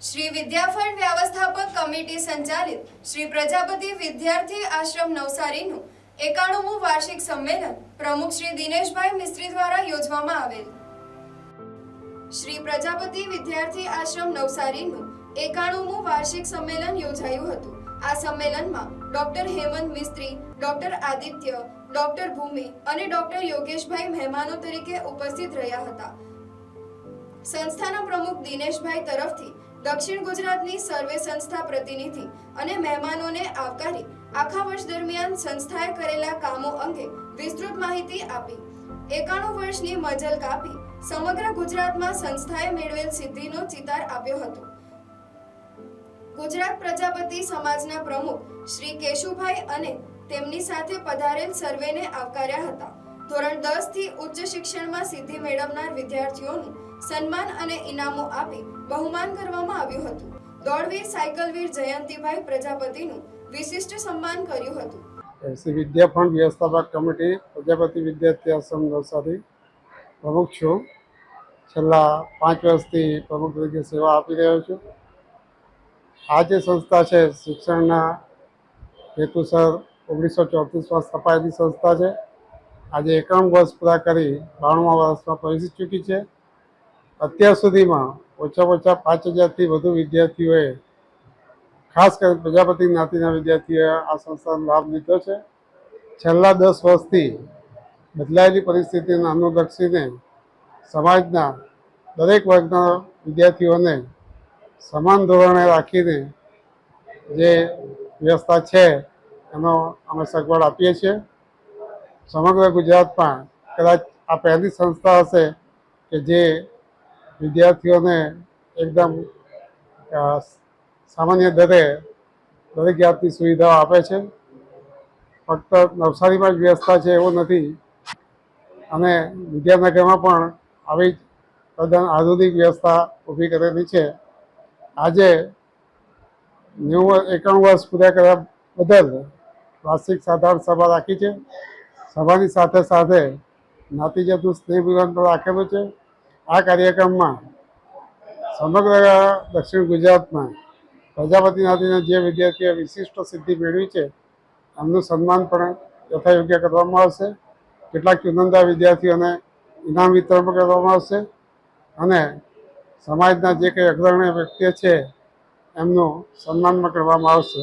શ્રી વિદ્યાફંડ વ્યવસ્થાપક કમિટી સંચાલિત શ્રી પ્રજાપતિ વિદ્યાર્થી આશ્રમ નવસારીનું એકાણુમું વાર્ષિક સંમેલન પ્રમુખ શ્રી દિનેશભાઈ મિસ્ત્રી દ્વારા યોજવામાં આવેલ. શ્રી પ્રજાપતિ વિદ્યાર્થી આશ્રમ નવસારીનું એકાણુમું વાર્ષિક સંમેલન યોજાયું હતું. આ સંમેલનમાં doctor Hemant Mistry, doctor Aditya, doctor Bhumi અને ડોક્ટર યોગેશભાઈ મહેમાનો તરીકે ઉપસ્થિત રહ્યા હતા. સંસ્થાના પ્રમુખ દિનેશભાઈ તરફથી દક્ષિણ ગુજરાતની સર્વે સંસ્થા પ્રતિનિધિ અને મહેમાનોને આવકારી આખા વર્ષ દરમિયાન સંસ્થાએ કરેલા કામો અંગે વિસ્તૃત માહિતી આપી. એકાણું વર્ષની મજલ કાપી સમગ્ર ગુજરાતમાં સંસ્થાએ મેળવેલ સિદ્ધિનો ચિતાર આપ્યો હતો. ગુજરાત પ્રજાપતિ સમાજના પ્રમુખ શ્રી કેશુભાઈ અને તેમની સાથે પધારેલ સર્વેને આવકાર્યા હતા. ધોરણ દસથી ઉચ્ચ શિક્ષણમાં સિદ્ધિ મેળવનાર વિદ્યાર્થીઓનું સન્માન અને ઇનામો આપી બહુમાન કરવામાં આવ્યું હતું. દોડવીર સાયકલવીર જયંતિભાઈ પ્રજાપતિનું વિશિષ્ટ સન્માન કર્યું હતું. શ્રી વિદ્યાફંડ વ્યવસ્થાપક કમિટી પ્રજાપતિ વિદ્યાર્થી આશ્રમ નવસારી પ્રમુખ છું. છેલ્લા પાંચ વર્ષથી પ્રમુખ તરીકે સેવા આપી રહ્યો છું. આ જે સંસ્થા છે, શિક્ષણના હેતુસર ઓગણીસો ચોત્રીસમાં સ્થપાયેલી સંસ્થા છે. આજે એકાણું વર્ષ પૂરા કરી બાણુંમા વર્ષમાં પ્રવેશી ચૂકી છે. અત્યાર સુધીમાં ઓછામાં ઓછા પાંચ હજારથી વધુ વિદ્યાર્થીઓએ, ખાસ કરીને પ્રજાપતિ જ્ઞાતિના વિદ્યાર્થીઓએ આ સંસ્થાનો લાભ લીધો છે. છેલ્લા દસ વર્ષથી બદલાયેલી પરિસ્થિતિને અનુલક્ષીને સમાજના દરેક વર્ગના વિદ્યાર્થીઓને સમાન ધોરણે રાખીને જે વ્યવસ્થા છે, એનો અમે સગવડ આપીએ છીએ. સમગ્ર ગુજરાતમાં કદાચ આ પહેલી સંસ્થા હશે કે જે વિદ્યાર્થીઓને એકદમ સામાન્ય દરે દરેક જાતની સુવિધાઓ આપે છે. ફક્ત નવસારીમાં જ વ્યવસ્થા છે એવું નથી. અને વિદ્યાનગરમાં પણ આવી તદ્દન આધુનિક વ્યવસ્થા ઊભી કરેલી છે. આજે નેવું, એકાણું વર્ષ પૂરા કર્યા બદલ વાર્ષિક સાધારણ સભા રાખી છે. સભાની સાથે સાથે જ્ઞાતિજાતનું સ્નેહ મિલન પણ રાખેલું છે. આ કાર્યક્રમમાં સમગ્ર દક્ષિણ ગુજરાતમાં પ્રજાપતિ જે વિદ્યાર્થીઓ વિશિષ્ટ સિદ્ધિ મેળવી છે, એમનું સન્માન પણ યથાયોગ્ય કરવામાં આવશે. કેટલાક ચુનંદા વિદ્યાર્થીઓને ઇનામ વિતરણ પણ કરવામાં આવશે અને સમાજના જે કંઈ અગ્રણી વ્યક્તિઓ છે, એમનું સન્માન પણ કરવામાં આવશે.